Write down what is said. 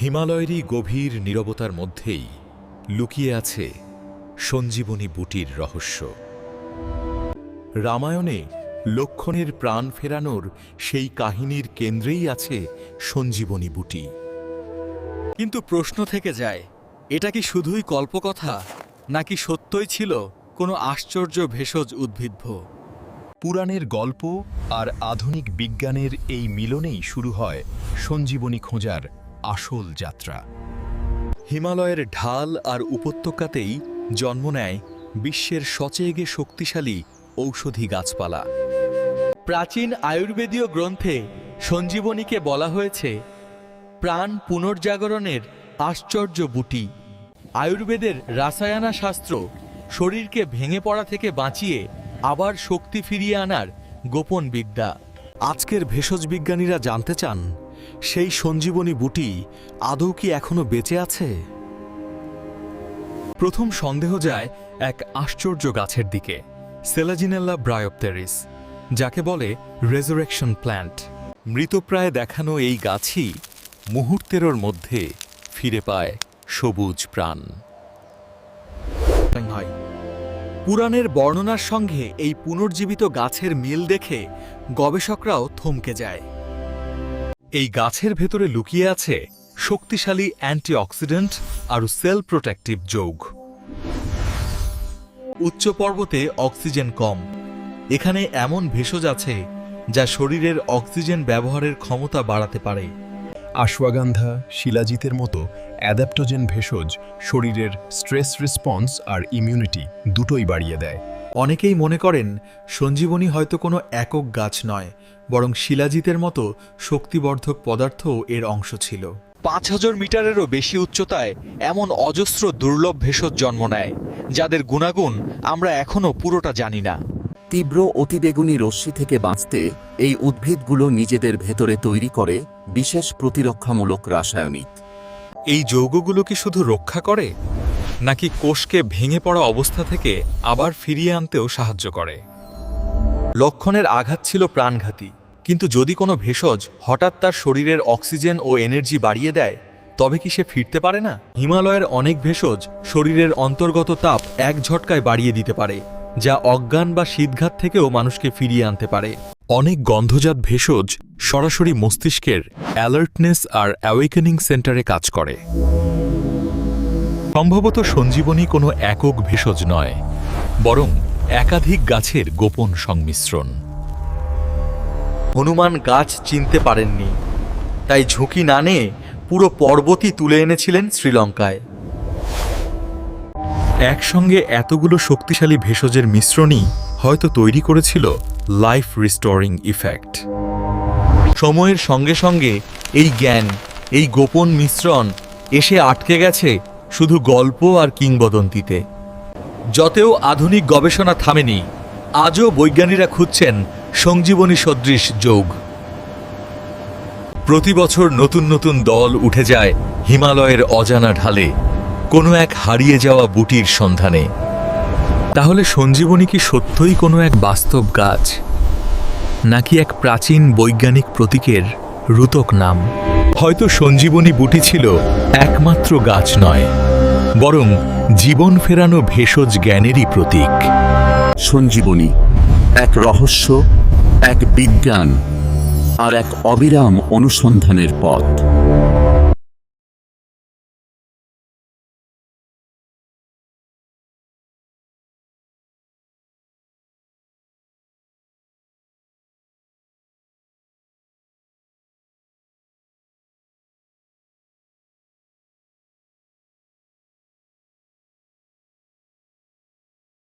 হিমালয়েরই গভীর নীরবতার মধ্যেই লুকিয়ে আছে সঞ্জীবনী বুটির রহস্য। রামায়ণে লক্ষণের প্রাণ ফেরানোর সেই কাহিনীর কেন্দ্রেই আছে সঞ্জীবনী বুটি। কিন্তু প্রশ্ন থেকে যায়, এটা কি শুধুই কল্পকথা, নাকি সত্যই ছিল কোনো আশ্চর্য ভেষজ উদ্ভিদ্য পুরাণের গল্প আর আধুনিক বিজ্ঞানের এই মিলনেই শুরু হয় সঞ্জীবনী খোঁজার আসল যাত্রা। হিমালয়ের ঢাল আর উপত্যকাতেই জন্ম নেয় বিশ্বের সচেগে শক্তিশালী ঔষধি গাছপালা। প্রাচীন আয়ুর্বেদীয় গ্রন্থে সঞ্জীবনীকে বলা হয়েছে, প্রাণ পুনর্জাগরণের আশ্চর্য বুটি। আয়ুর্বেদের রাসায়না শাস্ত্র শরীরকে ভেঙে পড়া থেকে বাঁচিয়ে আবার শক্তি ফিরিয়ে আনার গোপন বিদ্যা। আজকের ভেষজ বিজ্ঞানীরা জানতে চান সেই সঞ্জীবনী বুটি আদৌ কি এখনও বেঁচে আছে? প্রথম সন্দেহ যায় এক আশ্চর্য গাছের দিকে, সেলাজিনেল্লা ব্রায়োপটেরিস যাকে বলে রেজারেকশন প্ল্যান্ট। মৃতপ্রায় দেখানো এই গাছই মুহূর্তেরর মধ্যে ফিরে পায় সবুজ প্রাণ। পুরাণের বর্ণনার সঙ্গে এই পুনর্জীবিত গাছের মিল দেখে গবেষকরাও থমকে যায়। এই গাছের ভেতরে লুকিয়ে আছে শক্তিশালী অ্যান্টিঅক্সিডেন্ট আর সেল প্রোটেক্টিভ যৌগ। উচ্চ পর্বতে অক্সিজেন কম। এখানে এমন ভেষজ আছে যা শরীরের অক্সিজেন ব্যবহারের ক্ষমতা বাড়াতে পারে। আশ্বাগান্ধা শিলাজিতের মতো অ্যাডাপ্টোজেন ভেষজ শরীরের স্ট্রেস রেসপন্স আর ইমিউনিটি দুটোই বাড়িয়ে দেয়। অনেকেই মনে করেন সঞ্জীবনী হয়তো কোনো একক গাছ নয় বরং শিলাজিতের মতো শক্তিবর্ধক পদার্থও এর অংশ ছিল। পাঁচ হাজার মিটারেরও বেশি উচ্চতায় এমন অজস্র দুর্লভ ভেষজ জন্ম নেয় যাদের গুণাগুণ আমরা এখনও পুরোটা জানি না। তীব্র অতিবেগুনি রশ্মি থেকে বাঁচতে এই উদ্ভিদগুলো নিজেদের ভেতরে তৈরি করে বিশেষ প্রতিরক্ষামূলক রাসায়নিক। এই যৌগগুলো কি শুধু রক্ষা করে? নাকি কোষকে ভেঙে পড়া অবস্থা থেকে আবার ফিরিয়ে আনতেও সাহায্য করে। লক্ষণের আঘাত ছিল প্রাণঘাতী, কিন্তু যদি কোনো ভেষজ হঠাৎ তার শরীরের অক্সিজেন ও এনার্জি বাড়িয়ে দেয়, তবে কি সে ফিরতে পারে না? হিমালয়ের অনেক ভেষজ শরীরের অন্তর্গত তাপ এক ঝটকায় বাড়িয়ে দিতে পারে, যা অজ্ঞান বা শীতঘাত থেকেও মানুষকে ফিরিয়ে আনতে পারে। অনেক গন্ধজাত ভেষজ সরাসরি মস্তিষ্কের অ্যালার্টনেস আর অ্যাওয়েকেনিং সেন্টারে কাজ করে। সম্ভবত সঞ্জীবনী কোনো একক ভেষজ নয় বরং একাধিক গাছের গোপন সংমিশ্রণ। হনুমান গাছ চিনতে পারেননি তাই ঝুঁকি না নিয়ে পুরো পর্বতই তুলে এনেছিলেন শ্রীলঙ্কায়। একসঙ্গে এতগুলো শক্তিশালী ভেষজের মিশ্রণই হয়তো তৈরি করেছিল লাইফ রিস্টোরিং ইফেক্ট সময়ের সঙ্গে সঙ্গে এই জ্ঞান এই গোপন মিশ্রণ এসে আটকে গেছে শুধু গল্প আর কিংবদন্তিতে। যতেও আধুনিক গবেষণা থামেনি, আজও বৈজ্ঞানীরা খুঁজছেন সঞ্জীবনী সদৃশ যোগ। প্রতি বছর নতুন নতুন দল উঠে যায় হিমালয়ের অজানা ঢালে, কোনো এক হারিয়ে যাওয়া বুটির সন্ধানে। তাহলে সঞ্জীবনী কি সত্যই কোনো এক বাস্তব গাছ, নাকি এক প্রাচীন বৈজ্ঞানিক প্রতীকের রুতক নাম? হয়তো সঞ্জীবনী বুটি ছিল একমাত্র গাছ নয়। বরং জীবন ফেরানো ভেষজ জ্ঞানেরই প্রতীক। সঞ্জীবনী, এক রহস্য, এক বিজ্ঞান, আর এক অবিরাম অনুসন্ধানের পথ।